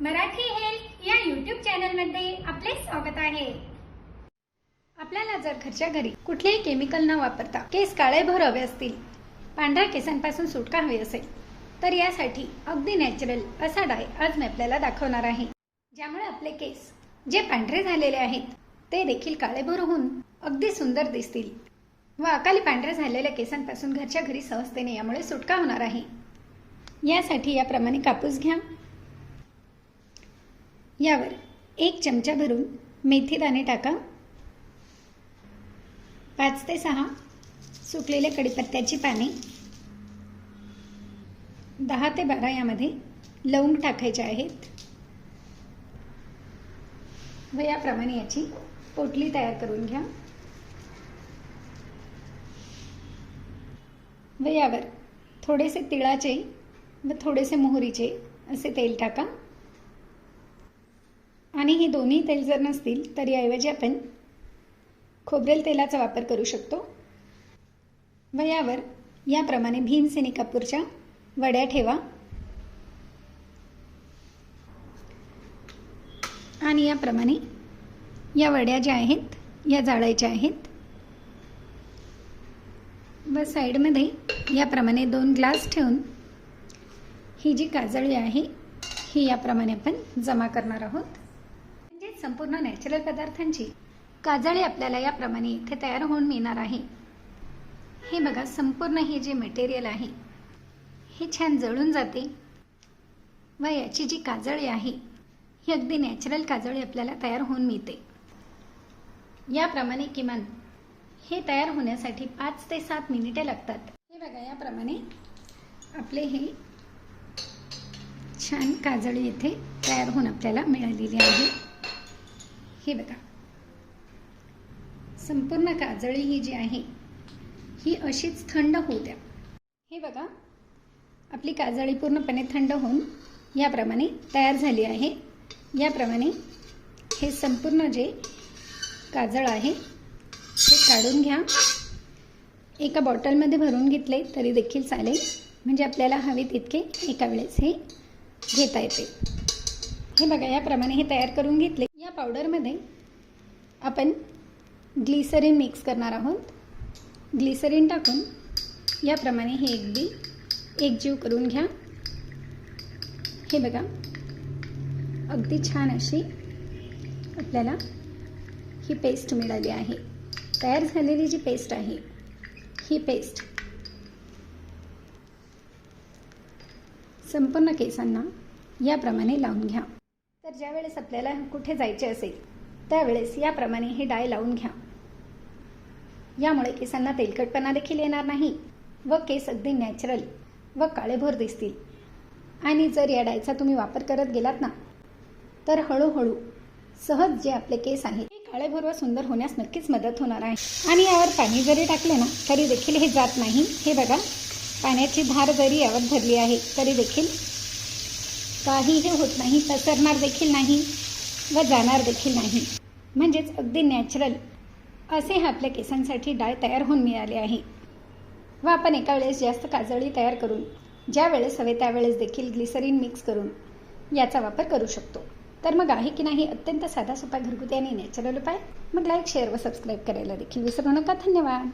Marathi health या YouTube चॅनलमध्ये आपले स्वागत आहे. आपल्याला जर घरच्या घरी कुठलेही केमिकल न वापरता केस काळेभोर हवे असतील पांढऱ्या केसांपासून सुटका हवी असेल तर यासाठी अगदी नॅचरल असा डाय आज मी आपल्याला दाखवणार आहे. ज्यामुळे आपले केस जे पांढरे झालेले आहेत ते देखील काळेभोर होऊन अगदी सुंदर दिसतील. व अकाली पांढऱ्या झालेल्या केसांपासून घरच्या घरी सहजतेने यामुळे सुटका होणार आहे. यासाठी याप्रमाणे कापूस घ्या यावर एक चमचा भरून मेथी दाणे टाका. पाच ते सहा सुकलेल्या कडीपत्त्याची पाने. दहा ते बारा यामध्ये लवंग टाकायचे आहेत. व याप्रमाणे याची पोटली तयार करून घ्या. व यावर थोडेसे तिळाचे व थोडेसे मोहरीचे असे तेल टाका. आणि हे दोन्ही तेल जर नसतील तर याऐवजी आपण खोबरेल तेलाचा वापर करू शकतो. व यावर याप्रमाणे भीमसेनी कापूरच्या वड्या ठेवा. आणि याप्रमाणे या वड्या ज्या आहेत या जाळायच्या आहेत. व साईडमध्ये याप्रमाणे दोन ग्लास ठेवून ही जी काजळी आहे ही याप्रमाणे आपण जमा करणार आहोत. संपूर्ण नॅचरल पदार्थांची काजळी आपल्याला याप्रमाणे इथे तयार होऊन मिळणार आहे. हे बघा संपूर्ण हे जे मटेरियल आहे हे छान जळून जाते व याची जी काजळी आहे ही अगदी नॅचरल काजळी आपल्याला तयार होऊन मिळते. याप्रमाणे किमान हे तयार होण्यासाठी पाच ते सात मिनिटे लागतात. हे बघा याप्रमाणे आपले हे छान काजळी इथे तयार होऊन आपल्याला मिळालेली आहे. हे बघा. संपूर्ण काजळी ही जी आहे ही अशीच थंड होऊ द्या. हे बघा आपली काजळी पूर्णपणे थंड होऊन याप्रमाणे तयार झाली आहे. याप्रमाणे हे संपूर्ण जे काजळ आहे हे काढून घ्या. एका बॉटलमध्ये भरून घेतले तरी देखील चालेल. म्हणजे आपल्याला हवे तितके एका वेळेस हे घेता येते. हे बघा याप्रमाणे हे तयार करून घेतले. पावडरमध्ये आपण ग्लिसरीन मिक्स करणार आहोत. ग्लिसरीन टाकून याप्रमाणे हे अगदी एकजीव करून घ्या. हे बघा अगदी छान अशी आपल्याला ही पेस्ट मिळाली आहे. तयार झालेली जी पेस्ट आहे ही पेस्ट संपूर्ण केसांना याप्रमाणे लावून घ्या. तर ज्यावेळेस आपल्याला कुठे जायचे असेल त्यावेळेस याप्रमाणे हे डाय लावून घ्या. यामुळे केसांना तेलकटपणा देखील येणार नाही व केस अगदी नॅचरल व काळेभोर दिसतील. आणि जर या डायचा तुम्ही वापर करत गेलात ना तर हळूहळू सहज जे आपले केस आहेत ते काळेभोर व सुंदर होण्यास नक्कीच मदत होणार आहे. आणि यावर पाणी जरी टाकले ना तरी देखील हे जात नाही. हे बघा पाण्याची धार जरी यावर धरली आहे तरी देखील काहीही होत नाही पसरणार देखील नाही व जाणार देखील नाही. म्हणजेच अगदी नॅचरल असे हे आपल्या केसांसाठी डाळ तयार होऊन मिळाले आहे. व आपण एका वेळेस जास्त काजळी तयार करून ज्या वेळेस हवे त्यावेळेस देखील ग्लिसरीन मिक्स करून याचा वापर करू शकतो. तर मग आहे की नाही अत्यंत साधा सोपा घरगुती आणि नॅचरल उपाय? मग लाईक शेअर व सबस्क्राईब करायला देखील विसरू नका. धन्यवाद.